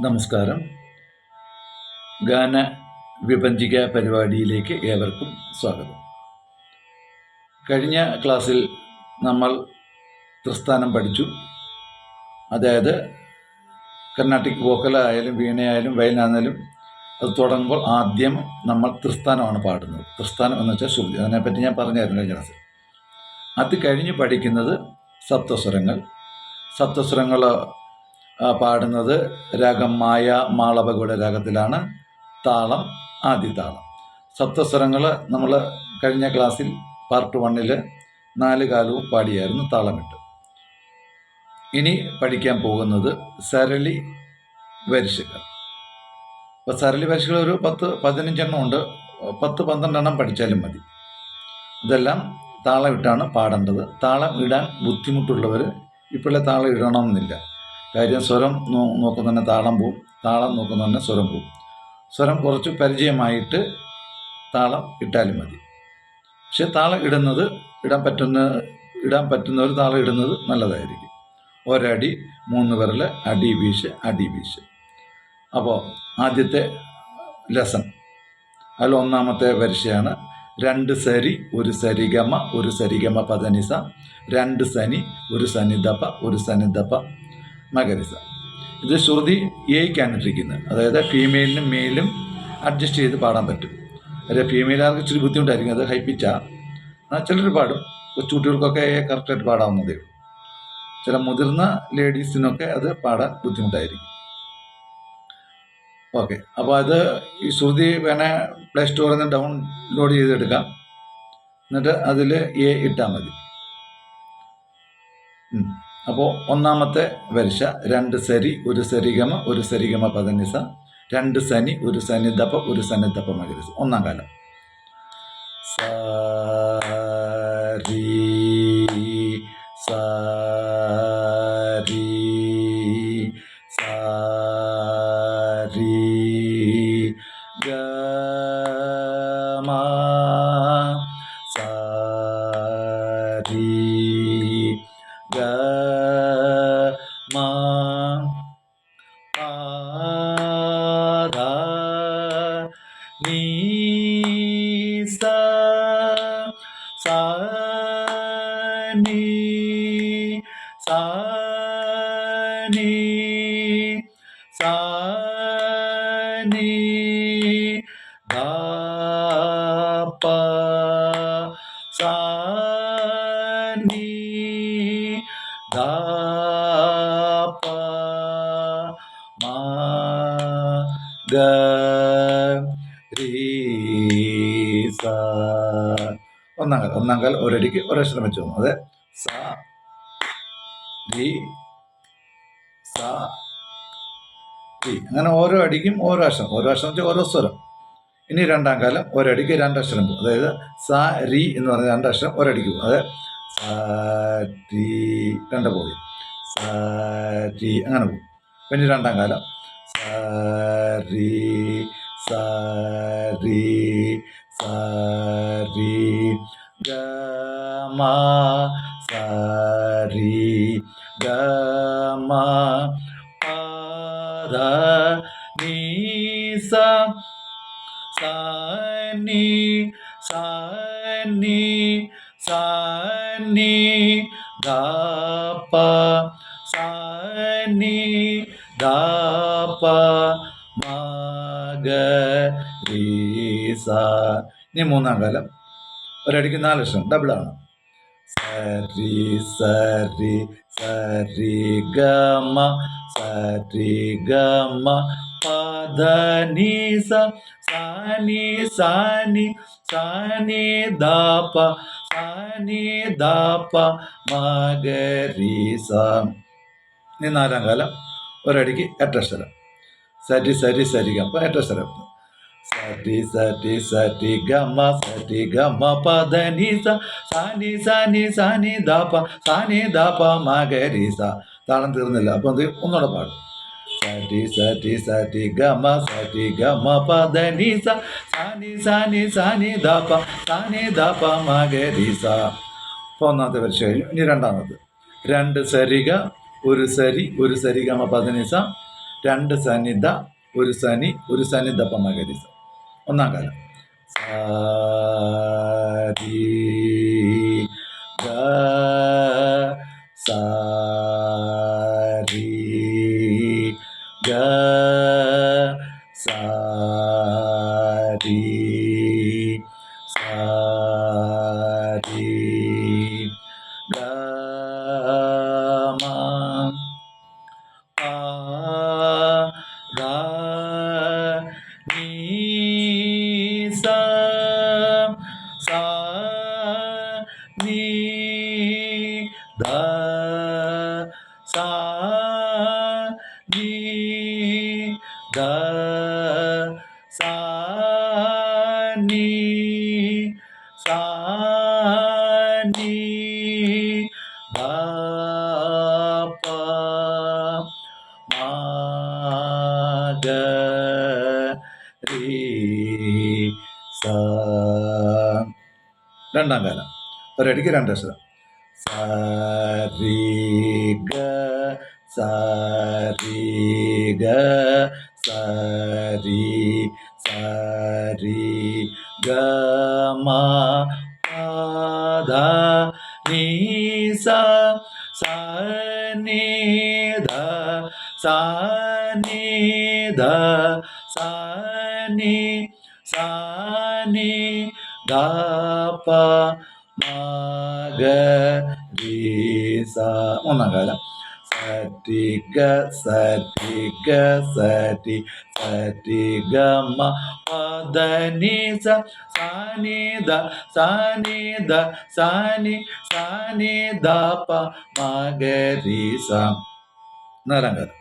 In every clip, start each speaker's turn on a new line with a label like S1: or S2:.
S1: നമസ്കാരം. ഗാന വിപഞ്ചിക പരിപാടിയിലേക്ക് ഏവർക്കും സ്വാഗതം. കഴിഞ്ഞ ക്ലാസ്സിൽ നമ്മൾ പ്രസ്ഥാനം പഠിച്ചു. അതായത് കർണാട്ടിക് വോക്കലായാലും വീണയായാലും വയലാണെങ്കിലും അത് തുടങ്ങുമ്പോൾ ആദ്യം നമ്മൾ ത്രിസ്ഥാനമാണ് പാടുന്നത്. ത്രിസ്ഥാനം എന്ന് വെച്ചാൽ ശ്രുതി അതിനെപ്പറ്റി ഞാൻ പറഞ്ഞായിരുന്നു കഴിഞ്ഞ ക്ലാസ്സിൽ. അത് കഴിഞ്ഞ് പഠിക്കുന്നത് സപ്തസ്വരങ്ങൾ. സപ്തസ്വരങ്ങൾ പാടുന്നത് രാഗം മായ മാളവകയുടെ രാഗത്തിലാണ് താളം ആദ്യ താളം. സപ്തസ്വരങ്ങൾ നമ്മൾ കഴിഞ്ഞ ക്ലാസ്സിൽ പാർട്ട് വണ്ണിൽ നാല് കാലവും പാടിയായിരുന്നു താളമിട്ട്. ഇനി പഠിക്കാൻ പോകുന്നത് സരളി വരിശകൾ. അപ്പോൾ സരളി വരിശകൾ ഒരു പത്ത് പതിനഞ്ചെണ്ണം ഉണ്ട്. പത്ത് പന്ത്രണ്ടെണ്ണം പഠിച്ചാലും മതി. ഇതെല്ലാം താളം ഇട്ടാണ് പാടേണ്ടത്. താളം ഇടാൻ ബുദ്ധിമുട്ടുള്ളവർ ഇപ്പോഴെ താളം ഇടണമെന്നില്ല. കാര്യം സ്വരം നോക്കുന്ന തന്നെ താളം പോവും. താളം നോക്കുന്ന തന്നെ സ്വരം പോവും. സ്വരം കുറച്ച് പരിചയമായിട്ട് താളം ഇട്ടാലും മതി. പക്ഷേ താളം ഇടുന്നത് ഇടാൻ പറ്റുന്ന ഇടാൻ പറ്റുന്ന ഒരു താളം ഇടുന്നത് നല്ലതായിരിക്കും. ഒരടി മൂന്ന് വിരൽ അടി വീശ് അടി വീശ്. അപ്പോൾ ആദ്യത്തെ ലെസൺ അതിൽ ഒന്നാമത്തെ വരിശയാണ് രണ്ട് സരി ഒരു സരിഗമ ഒരു സരിഗമ പതനിസ രണ്ട് സനി ഒരു സനിദപ്പ ഒരു സനിദപ്പ മകരിസ ഇത് ശ്രുതി ഏയ്ക്കാണ് ഇട്ടിരിക്കുന്നത്. അതായത് ഫീമെയിലിനും മെയിലും അഡ്ജസ്റ്റ് ചെയ്ത് പാടാൻ പറ്റും. അതായത് ഫീമെയിലാർക്ക് ഇച്ചിരി ബുദ്ധിമുട്ടായിരിക്കും. അത് ഹൈപ്പിച്ചാണ് ചിലർ പാടും. കൊച്ചുകുട്ടികൾക്കൊക്കെ കറക്റ്റായിട്ട് പാടാവുന്നതേ ചില മുതിർന്ന ലേഡീസിനൊക്കെ അത് പാടാൻ ബുദ്ധിമുട്ടായിരിക്കും. ഓക്കെ. അപ്പോൾ അത് ഈ ശ്രുതി വേണേൽ പ്ലേ സ്റ്റോറിൽ നിന്ന് ഡൗൺലോഡ് ചെയ്തെടുക്കാം. എന്നിട്ട് അതിൽ എ ഇട്ടാൽ മതി. അപ്പോൾ ഒന്നാമത്തെ വരിശ രണ്ട് സരി ഒരു സരിഗമ ഒരു സരിഗമ പതനിസ രണ്ട് സനി ഒരു സനിദപ്പ ഒരു സനിദപ്പ മകരിസ. ഒന്നാം കാലം. സരി സരി സാരി. നി സ നി സ നി ധ പ സ നി ധ പ മ ഗ രീ സ ഒന്നാം കാലം ഒന്നാം കാലം ഒരടിക്ക് ഒരക്ഷരം വെച്ച് പോകും. അതെ? സ അങ്ങനെ ഓരോ അടിക്കും ഓരോ അക്ഷരം. ഓരോ അക്ഷരം വെച്ചാൽ ഓരോ സ്വരം. ഇനി രണ്ടാം കാലം ഒരടിക്ക് രണ്ടക്ഷരം പോകും. അതായത് സ രി എന്ന് പറഞ്ഞ രണ്ടക്ഷരം ഒരടിക്ക് പോകും. അതെ? സ രി രണ്ട് പോയി. സ രി അങ്ങനെ പോകും. പിന്നെ രണ്ടാം കാലം. സ രി സ രി സ രി ഗ മ സ രി ഗ മ പ ധ നീ സ സ നി സ ഇനി മൂന്നാം കാലം. ഒരടിക്ക് നാല് ലക്ഷം. ഡബിളാണ് സരി സരി സരി ഗമ സരി ഗമ പദനി സാനി സാനി സാനി ദാപ സാനി ദാപ മകരി സ. നാലാം കാലം. ഒരടിക്ക് എട്ടക്ഷരം സരി സരി സരി ഗമ എട്ടക്ഷരം സരി സരി ഗമ സരി ഗമ പദ നി സ സാനി സാനി സാനി ദാപ സാനി ദാപ മകരി സ താളം തീർന്നില്ല. അപ്പോൾ എന്ത് ഒന്നുകൂടെ പാടും. സരി സരി സരി ഗമ സരി ഗമ പദ നി സാനി സാനി സാനി ദാപ സാനി ദാപ മകരി സ അപ്പോൾ ഒന്നാമത്തെ വരിശ കഴിഞ്ഞു. ഇനി രണ്ടാമത്. രണ്ട് സരിക ഒരു സരി ഒരു സരിഗമ പതിനിസ രണ്ട് സനിത ഒരു സനി ഒരു സനി ദപ്പ മകരിസ. ഒന്നാം കാലം. സാരി സാരി ഗ സാരി സാരി ധ sa നീ ധ sa നീ sa നീ ധ പ ma ഗ രീ സ രണ്ടാം കാലം ഒരടിക്ക് രണ്ട് അക്ഷരം സരി ഗ സരി ഗ സരി സരി ഗ മ പദ നീ സ സ നീ ധ സ നീ ധ സ നീ ധ പ മ ഗ രീ സ മൂന്നാം കാലം. സരി ഗ സരി ഗ സരി സരി ഗ മ പദ നി സ സ നി ധ ദ നി ധ സ നി സ നി പ മ ഗ സ. നാലാം കാലം.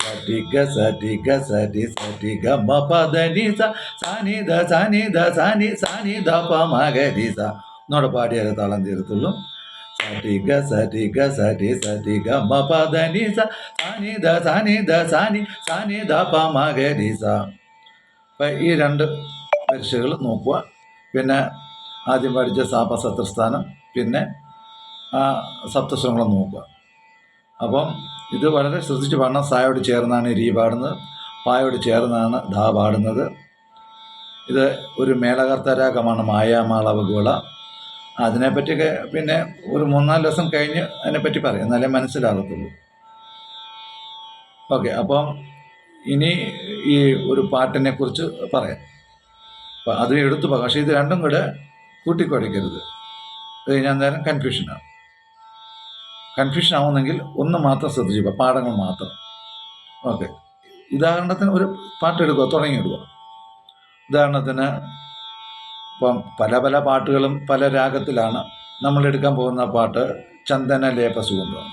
S1: സരി ഗ സരി ഗ സരി സരി ഗ മ പദ സ സ ദ ധ ദ നി ധ സ നി സ നി ധ പ മ സ. എന്നോട് പാടിയാലേ താളം തീരത്തുള്ളൂ. സരി സതിഗ സതി സതിഗ സ നി ധ പ മ ഗ രീ സ ഈ രണ്ട് പരീക്ഷകൾ നോക്കുക. പിന്നെ ആദ്യം പഠിച്ച സാപ സത്രസ്ഥാനം പിന്നെ ആ സപ്തസ്വരങ്ങളും നോക്കുക. അപ്പം ഇത് വളരെ ശ്രദ്ധിച്ച് പാടണം. സായോട് ചേർന്നാണ് രീ പാടുന്നത്. പായോട് ചേർന്നാണ് ധാ പാടുന്നത്. ഇത് ഒരു മേളകർത്തരാഗമാണ് മായാമാളവകുള അതിനെപ്പറ്റിയൊക്കെ പിന്നെ ഒരു മൂന്നാൽ ദിവസം കഴിഞ്ഞ് അതിനെപ്പറ്റി പറയാം. എന്നാലേ മനസ്സിലാകത്തുള്ളൂ. ഓക്കെ അപ്പം ഇനി ഈ ഒരു പാട്ടിനെ കുറിച്ച് പറയാം. അപ്പം അത് എടുത്തു പോകാം. പക്ഷേ ഇത് രണ്ടും കൂടെ കൂട്ടിക്കുടയ്ക്കരുത് അത് കഴിഞ്ഞാൽ നേരം കൺഫ്യൂഷനാണ് കൺഫ്യൂഷൻ ആവുന്നെങ്കിൽ ഒന്ന് മാത്രം ശ്രദ്ധിച്ചു പാഠങ്ങൾ മാത്രം. ഓക്കെ. ഉദാഹരണത്തിന് ഒരു പാട്ട് എടുക്കുക തുടങ്ങിയിടുക. ഉദാഹരണത്തിന് ഇപ്പം പല പല പാട്ടുകളും പല രാഗത്തിലാണ് നമ്മളെടുക്കാൻ പോകുന്ന പാട്ട് ചന്ദന ലേപ സുഗന്ധമാണ്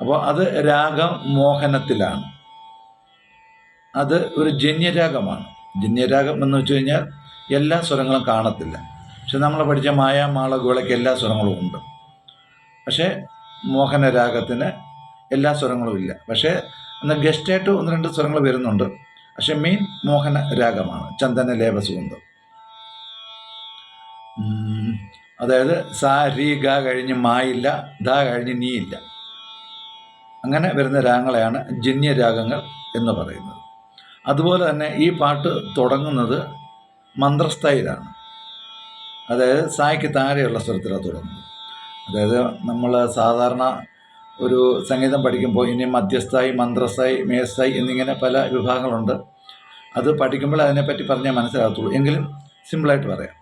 S1: അപ്പോൾ അത് രാഗം മോഹനത്തിലാണ്. അത് ഒരു ജന്യരാഗമാണ്. ജന്യരാഗം എന്ന് വെച്ച് കഴിഞ്ഞാൽ എല്ലാ സ്വരങ്ങളും കാണത്തില്ല. പക്ഷെ നമ്മൾ പഠിച്ച മായാമാള ഗോളയ്ക്ക് എല്ലാ സ്വരങ്ങളും ഉണ്ട്. പക്ഷേ മോഹനരാഗത്തിന് എല്ലാ സ്വരങ്ങളും ഇല്ല. പക്ഷേ എന്നാൽ ഗസ്റ്റായിട്ട് ഒന്ന് രണ്ട് സ്വരങ്ങൾ വരുന്നുണ്ട്. പക്ഷെ മെയിൻ മോഹന രാഗമാണ് ചന്ദന ലേപ അതായത് സാ രി ഗ കഴിഞ്ഞ് മായില്ല ധ കഴിഞ്ഞ് നീയില്ല അങ്ങനെ വരുന്ന രാഗങ്ങളെയാണ് ജന്യരാഗങ്ങൾ എന്ന് പറയുന്നത്. അതുപോലെ തന്നെ ഈ പാട്ട് തുടങ്ങുന്നത് മന്ത്രസ്ഥയിലാണ്. അതായത് സായ്ക്ക് താഴെയുള്ള സ്വരത്തിലാണ് തുടങ്ങുന്നത്. അതായത് നമ്മൾ സാധാരണ ഒരു സംഗീതം പഠിക്കുമ്പോൾ ഇനി മധ്യസ്ഥായി മന്ത്രസ്ഥായി മേസ്ഥായി എന്നിങ്ങനെ പല വിഭാഗങ്ങളുണ്ട്. അത് പഠിക്കുമ്പോൾ അതിനെപ്പറ്റി പറഞ്ഞാൽ മനസ്സിലാകത്തുള്ളൂ. എങ്കിലും സിമ്പിളായിട്ട് പറയാം.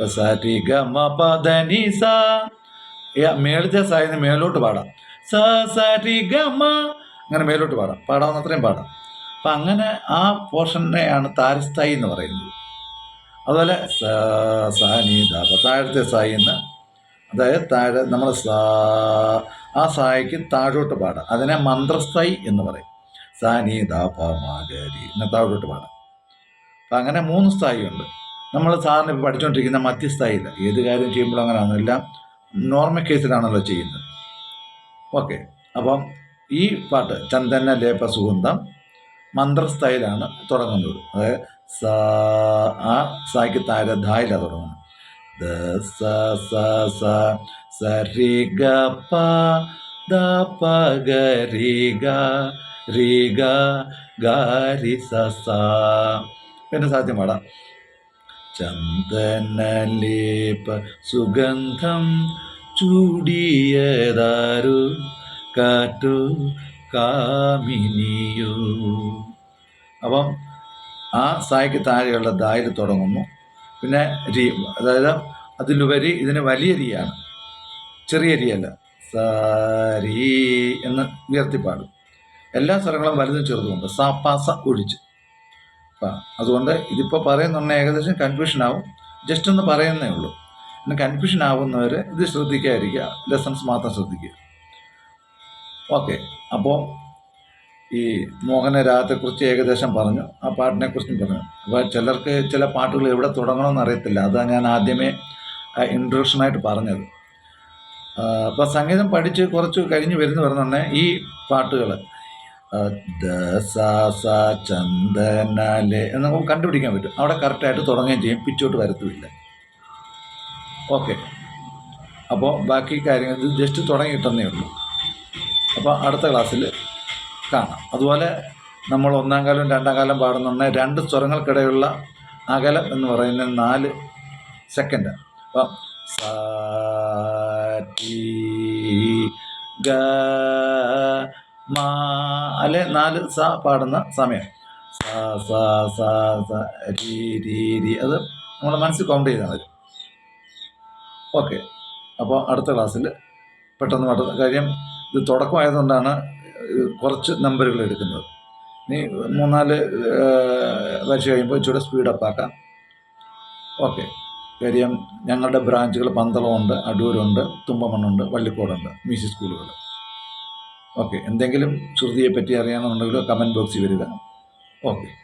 S1: ഇപ്പൊ സ രി ഗ മ പ ധ നി സ മേളത്തെ സായിന്ന് മേലോട്ട് പാടാം. സ സ രി ഗ മ അങ്ങനെ മേലോട്ട് പാടാം. പാടാവുന്ന അത്രയും പാടാം. അപ്പം അങ്ങനെ ആ പോർഷനെയാണ് താരസ്ഥായി എന്ന് പറയുന്നത്. അതുപോലെ സ സ നി ധ പ താഴത്തെ സായി എന്ന്. അതായത് താഴെ നമ്മൾ സ ആ സായിക്ക് താഴോട്ട് പാടാം. അതിനെ മന്ത്രസ്ഥായി എന്ന് പറയും. സാനി നീ ദാ പ മ ഇങ്ങനെ താഴോട്ട് പാടാം. അപ്പം അങ്ങനെ മൂന്ന് സ്ഥായിയുണ്ട്. നമ്മൾ സാറിന് ഇപ്പോൾ പഠിച്ചുകൊണ്ടിരിക്കുന്ന മധ്യസ്ഥായില്ല. ഏത് കാര്യം ചെയ്യുമ്പോഴും അങ്ങനെയാണ് എല്ലാം നോർമൽ കേസിലാണല്ലോ ചെയ്യുന്നത്. ഓക്കെ അപ്പം ഈ പാട്ട് ചന്ദന ലേപ സുഗന്ധം മന്ത്രസ്ഥായിലാണ് തുടങ്ങുന്നത്. അതായത് സ ആ സായ്ക്ക് താര ധായിലാണ് തുടങ്ങുന്നത്. ദ സ സ സ സ ഗ പ ദ പ ഗ രി ഗ രി ഗ ഗ രി സ സ. പിന്നെ സാധ്യം പാടാം. ചന്ദനലേപ സുഗന്ധം ചൂടിയതാരു കാറ്റു കാമിനിയോ. അപ്പം ആ സായ്ക്ക് താഴെയുള്ള ദായിൽ തുടങ്ങുന്നു. പിന്നെ രീ അതായത് അതിലുപരി ഇതിന് വലിയ രീയാണ് ചെറിയ രീയല്ല സാരീ എന്ന് ഉയർത്തിപ്പാടും. എല്ലാ സ്വരങ്ങളും വലുതും ചെറുതുമുണ്ട്. സ പ സ ഒഴിച്ച് അതുകൊണ്ട് ഇതിപ്പോൾ പറയുന്നുണ്ടെ ഏകദേശം കൺഫ്യൂഷൻ ആവും. ജസ്റ്റ് ഒന്ന് പറയുന്നേ ഉള്ളൂ. പിന്നെ കൺഫ്യൂഷൻ ആവുന്നവർ ഇത് ശ്രദ്ധിക്കാതിരിക്കുക. ലെസൺസ് മാത്രം ശ്രദ്ധിക്കുക. ഓക്കെ അപ്പോൾ ഈ മോഹനരാഗത്തെക്കുറിച്ച് ഏകദേശം പറഞ്ഞു. ആ പാട്ടിനെക്കുറിച്ചും പറഞ്ഞു. അപ്പോൾ ചിലർക്ക് ചില പാട്ടുകൾ എവിടെ തുടങ്ങണമെന്ന് അറിയത്തില്ല. അതാണ് ഞാൻ ആദ്യമേ ഇൻട്രൊഡക്ഷനായിട്ട് പറഞ്ഞത്. അപ്പോൾ സംഗീതം പഠിച്ച് കുറച്ച് കഴിഞ്ഞ് വരുന്ന പറഞ്ഞെ ഈ പാട്ടുകൾ ചന്ദനലെ നമുക്ക് കണ്ടുപിടിക്കാൻ പറ്റും. അവിടെ കറക്റ്റായിട്ട് തുടങ്ങുകയും ചെയ്യും. പിച്ചോട്ട് വരത്തുമില്ല. ഓക്കെ അപ്പോൾ ബാക്കി കാര്യങ്ങൾ ഇത് ജസ്റ്റ് തുടങ്ങിയിട്ടെന്നേ ഉള്ളൂ. അപ്പോൾ അടുത്ത ക്ലാസ്സിൽ കാണാം. അതുപോലെ നമ്മൾ ഒന്നാം കാലം രണ്ടാം കാലം പാടുന്നുണ്ടെ രണ്ട് സ്വരങ്ങൾക്കിടയുള്ള അകലം എന്ന് പറയുന്ന നാല് സെക്കൻഡ് അപ്പം സാ മാ അല്ലെ? നാല് സ പാടുന്ന സമയം. സ സ സ അത് നമ്മുടെ മനസ്സിൽ കൗണ്ട് ചെയ്താൽ മതി. ഓക്കെ. അപ്പോൾ അടുത്ത ക്ലാസ്സിൽ പെട്ടെന്ന് പെട്ടെന്ന് കാര്യം ഇത് തുടക്കമായതുകൊണ്ടാണ് കുറച്ച് നമ്പറുകൾ എടുക്കുന്നത്. നീ മൂന്നാൽ വരച്ച് കഴിയുമ്പോൾ ഇച്ചിരി സ്പീഡപ്പ് ആക്കാം. ഓക്കെ. കാര്യം ഞങ്ങളുടെ ബ്രാഞ്ചുകൾ പന്തളമുണ്ട് അടൂരുണ്ട് തുമ്പമണ്ണുണ്ട് വള്ളിക്കോടുണ്ട് മീസി സ്കൂളുകൾ. ഓക്കെ. എന്തെങ്കിലും ശ്രുതിയെ പറ്റി അറിയാമെന്നുണ്ടെങ്കിൽ കമന്റ് ബോക്സിൽ വരിക. ഓക്കെ.